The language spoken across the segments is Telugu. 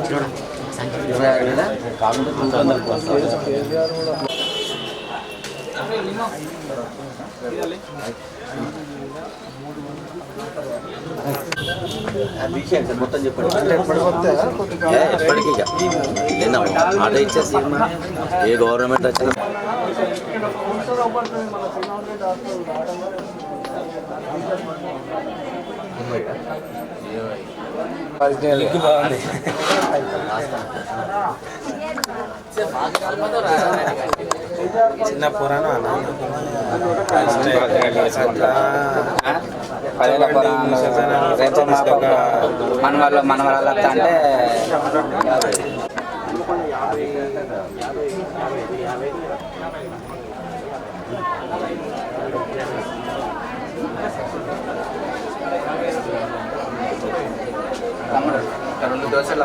ఇరవై మొత్తం చెప్పండి ఏ, ఎప్పటికీ ఇక. ఏందా ఇచ్చేసి ఏ గవర్నమెంట్ వచ్చినా చిన్న పురాణం పదేళ్ళ పురాణాలు రేపు ఒక మనవాళ్ళు మనవరాలు అంటే తమ్ముడు రెండు దోశలు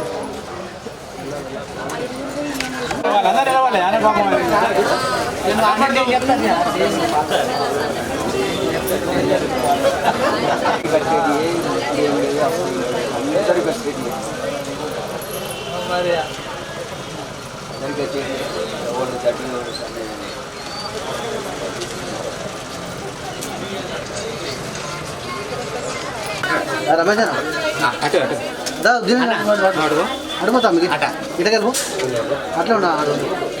ఇవరికి రమేష్ అడుగుతా మీకు అట్లా ఉన్నా అడుగు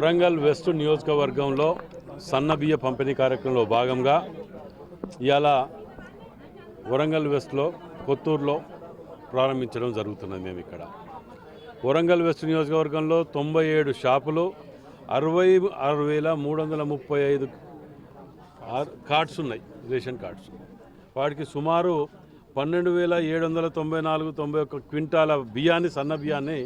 వరంగల్ వెస్ట్ నియోజకవర్గంలో సన్న బియ్య పంపిణీ కార్యక్రమంలో భాగంగా ఇవాళ వరంగల్ వెస్ట్లో కొత్తూరులో ప్రారంభించడం జరుగుతున్నది మేము ఇక్కడ. వరంగల్ వెస్ట్ నియోజకవర్గంలో తొంభై ఏడు షాపులు అరవై ఆరు వేల మూడు వందల ముప్పై ఐదు కార్డ్స్ ఉన్నాయి రేషన్ కార్డ్స్. వాటికి సుమారు పన్నెండు వేల ఏడు వందల తొంభై నాలుగు తొంభై ఒక్క క్వింటాల బియ్యాన్ని సన్న బియ్యాన్ని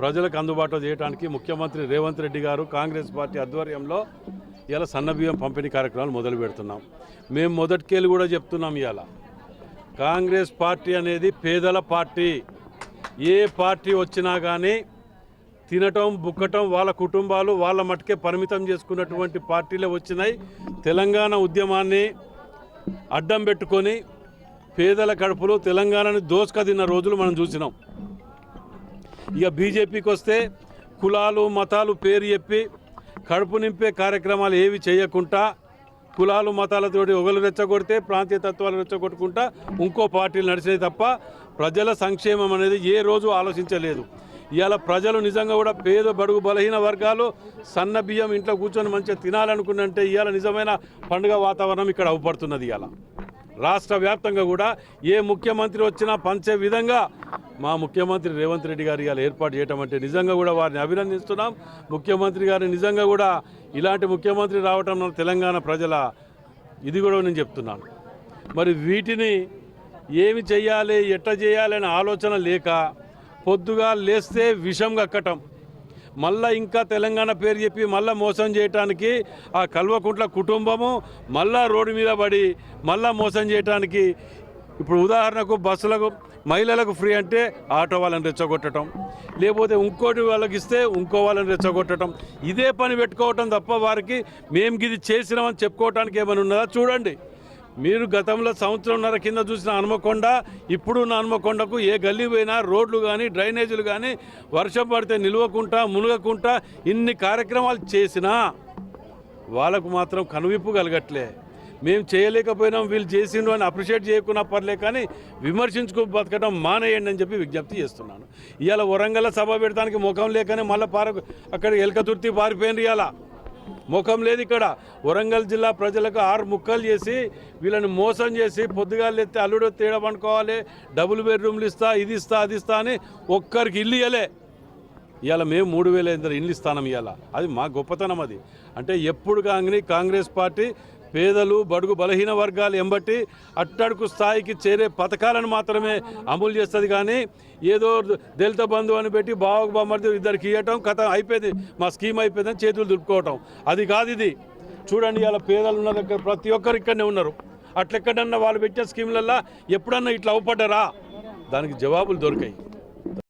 ప్రజలకు అందుబాటులో చేయడానికి ముఖ్యమంత్రి రేవంత్ రెడ్డి గారు కాంగ్రెస్ పార్టీ ఆధ్వర్యంలో ఇలా సన్నబియ్యం పంపిణీ కార్యక్రమాలు మొదలు పెడుతున్నాం. మేము మొదటికేళ్ళు కూడా చెప్తున్నాం ఇవాళ. కాంగ్రెస్ పార్టీ అనేది పేదల పార్టీ. ఏ పార్టీ వచ్చినా కానీ తినటం బుక్కటం వాళ్ళ కుటుంబాలు వాళ్ళ మటుకే పరిమితం చేసుకున్నటువంటి పార్టీలే వచ్చినాయి. తెలంగాణ ఉద్యమాన్ని అడ్డం పెట్టుకొని పేదల కడుపులో తెలంగాణని దోసుక తిన్న రోజులు మనం చూసినాం. ఇక బీజేపీకి వస్తే కులాలు మతాలు పేరు చెప్పి కడుపు నింపే కార్యక్రమాలు ఏవి చేయకుండా కులాలు మతాలతోటి ఒకరు రెచ్చగొడితే ప్రాంతీయ తత్వాలు రెచ్చగొట్టుకుంటా ఇంకో పార్టీలు నడిచినాయి తప్ప ప్రజల సంక్షేమం అనేది ఏ రోజు ఆలోచించలేదు. ఇవాళ ప్రజలు నిజంగా కూడా పేద బడుగు బలహీన వర్గాలు సన్న బియ్యం ఇంట్లో కూర్చొని మంచిగా తినాలనుకున్నంటే ఇవాళ నిజమైన పండుగ వాతావరణం ఇక్కడ అవపడుతున్నది ఇవాళ రాష్ట్ర వ్యాప్తంగా కూడా ఏ ముఖ్యమంత్రి వచ్చినా పంచే విధంగా మా ముఖ్యమంత్రి రేవంత్ రెడ్డి గారు ఇవాళ ఏర్పాటు చేయటం అంటే నిజంగా కూడా వారిని అభినందిస్తున్నాం. ముఖ్యమంత్రి గారు నిజంగా కూడా ఇలాంటి ముఖ్యమంత్రి రావటం తెలంగాణ ప్రజల ఇది కూడా నేను చెప్తున్నాను. మరి వీటిని ఏమి చేయాలి ఎట్ట చేయాలి అనే ఆలోచన లేక పొద్దుగా లేస్తే విషం కక్కటం. మళ్ళా ఇంకా తెలంగాణ పేరు చెప్పి మళ్ళా మోసం చేయటానికి ఆ కల్వకుంట్ల కుటుంబము మళ్ళా రోడ్డు మీద పడి మళ్ళా మోసం చేయటానికి ఇప్పుడు ఉదాహరణకు బస్సులకు మహిళలకు ఫ్రీ అంటే ఆటో వాళ్ళని రెచ్చగొట్టడం లేకపోతే ఇంకోటి వాళ్ళకి ఇస్తే ఇంకో వాళ్ళని రెచ్చగొట్టడం ఇదే పని పెట్టుకోవటం తప్ప వారికి మేము ఇది చేసినామని చెప్పుకోవటానికి ఏమైనా ఉన్నదా? చూడండి. మీరు గతంలో సంవత్సరంన్నర కింద చూసిన హనుమకొండ ఇప్పుడున్న హనుమకొండకు ఏ గల్లీ పోయినా రోడ్లు కానీ డ్రైనేజీలు కానీ వర్షం పడితే నిలవకుండా మునగకుండా ఇన్ని కార్యక్రమాలు చేసినా వాళ్ళకు మాత్రం కనువిప్పు కలగట్లే. మేము చేయలేకపోయినాం వీళ్ళు చేసిండ్రు అని అప్రిషియేట్ చేయకున్నా పర్లే కానీ విమర్శించుకు బతకడం మానేయండి అని చెప్పి విజ్ఞప్తి చేస్తున్నాను. ఇవాళ వరంగల్ సభ పెడతానికి ముఖం లేకనే మళ్ళీ పార అక్కడ ఎలకతుర్తి పారిపోయింది ఇవాళ. ముఖం లేదు ఇక్కడ. వరంగల్ జిల్లా ప్రజలకు ఆరు ముక్కలు చేసి వీళ్ళని మోసం చేసి పొద్దుగాలు ఎత్తే అల్లుడు తేడా పండుకోవాలి? డబుల్ బెడ్రూమ్లు ఇస్తా ఇది ఇస్తా అది ఇస్తా అని ఒక్కరికి ఇల్లు ఇవ్వలే ఇవాళ మేము మూడు వేల ఐదు ఇల్లు ఇస్తానం ఇవాళ. అది మా గొప్పతనం అది. అంటే ఎప్పుడు కాంగ్రెస్ కాంగ్రెస్ పార్టీ పేదలు బడుగు బలహీన వర్గాలు ఎంబట్టి అట్టడుగు స్థాయికి చేరే పథకాలను మాత్రమే అమలు చేస్తుంది కానీ ఏదో దళిత బంధు అని పెట్టి బావకు బామ్మర్ది ఇద్దరికి ఇవ్వటం కథ అయిపోయింది మా స్కీమ్ అయిపోయిందని చేతులు దులుపుకోవటం. అది కాదు ఇది. చూడండి ఇలా పేదలు ఉన్న దగ్గర ప్రతి ఒక్కరు ఇక్కడనే ఉన్నారు. అట్లెక్కడన్నా వాళ్ళు పెట్టే స్కీమ్లల్లో ఎప్పుడన్నా ఇట్లా అవపడ్డారా? దానికి జవాబులు దొరికాయి.